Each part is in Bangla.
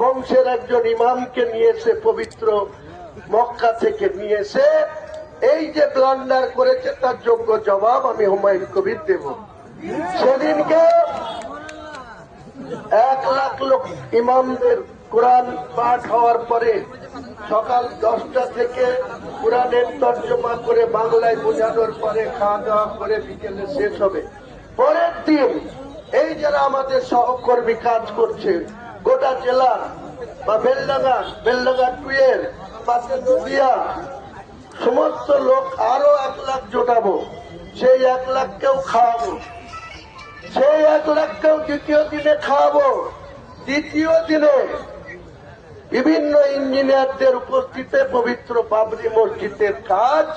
বংশের একজন ইমামকে নিয়েছে পবিত্র মক্কা থেকে নিয়েছে। এই যে ব্লান্ডার করেছে, তার যোগ্য জবাব আমি হুমায়ুন কবির দেব। সেদিনকে এক লাখ লোক ইমামদের কোরআন পাঠ হওয়ার পরে সকাল দশটা থেকে কোরআনের তর্জমা করে বাংলায় বোঝানোর পরে খাওয়া দাওয়া করে বিকেলে শেষ হবে। পরের দিন এই যারা আমাদের সহকর্মী কাজ করছে গোটা জেলা বা বেলডাঙ্গা বেলডাঙ্গা টুয়ের, পাশে নদিয়া সমস্ত লোক আরও এক লাখ জোটাবো। সেই এক লাখকেও খাওয়াবো। সেই এক লাখকেও দ্বিতীয় দিনে খাওয়াবো। দ্বিতীয় দিনে বিভিন্ন ইঞ্জিনিয়ারদের উপস্থিতে পবিত্র বাবরি মসজিদের কাজ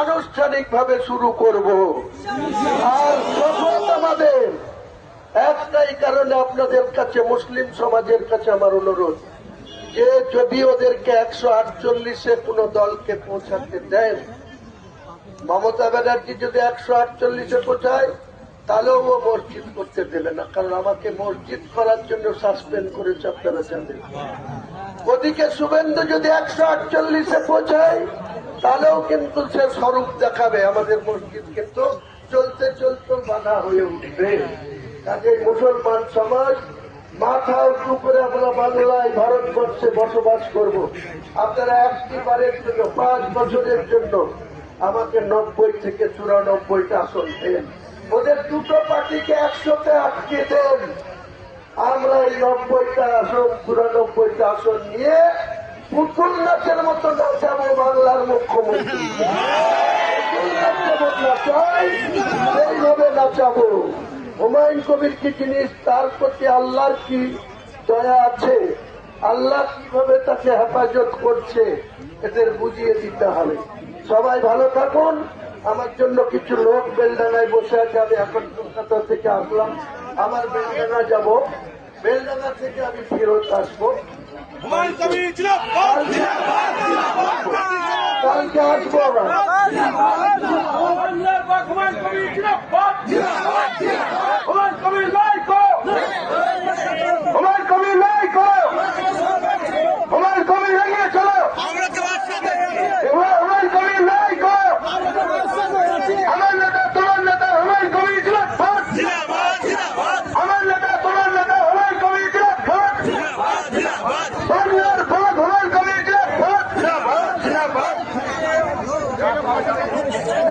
আনুষ্ঠানিকভাবে শুরু করব। একটাই কারণে আপনাদের কাছে, মুসলিম সমাজের কাছে আমার অনুরোধ, যে যদি ওদেরকে একশো আটচল্লিশে কোন দলকে পৌঁছাতে দেন, মমতা ব্যানার্জি যদি একশো আটচল্লিশে পৌঁছায়, তাহলেও ও মসজিদ করতে দেবে না, কারণ আমাকে মসজিদ করার জন্য সাসপেন্ড করেছে আপনারা জানেন। ওদিকে শুভেন্দু যদি একশো আটচল্লিশে পৌঁছায়, তাহলেও কিন্তু সে স্বরূপ দেখাবে, আমাদের মসজিদ কিন্তু চলতে চলতে বাধা হয়ে উঠবে। কাজে মুসলমান সমাজ মাথা উঁচু করে আমরা বাংলায় ভারতবর্ষে বসবাস করব। আপনারা একটি বারের জন্য, পাঁচ বছরের জন্য আমাকে নব্বই থেকে চুরানব্বইটা আসন দেন। ওদের দুটো পার্টিকে একসাথে আটকে দেন। আমরা এই নব্বইটা আসন, চুরানব্বইটা আসন নিয়ে পুতুল নাচের মতো নাচাবো বাংলার মুখ্যমন্ত্রী। সেইভাবে নাচাবো। হুমায়ুন কবির কি জিনিস তার প্রতি আল্লাহর কি দয়া আছে? আল্লাহ কীভাবে তাকে হেফাজত করছে? এদের বুঝিয়ে দিতে হবে। সবাই ভালো থাকুন। আমার জন্য কিছু লোক বেলডাঙ্গায় বসে আছে আমি এখন কলকাতা থেকে আসলাম। আমার বেলডাঙ্গা যাব। বেলডাঙ্গা থেকে আমি ফেরত আসব। কালকে আসব আবার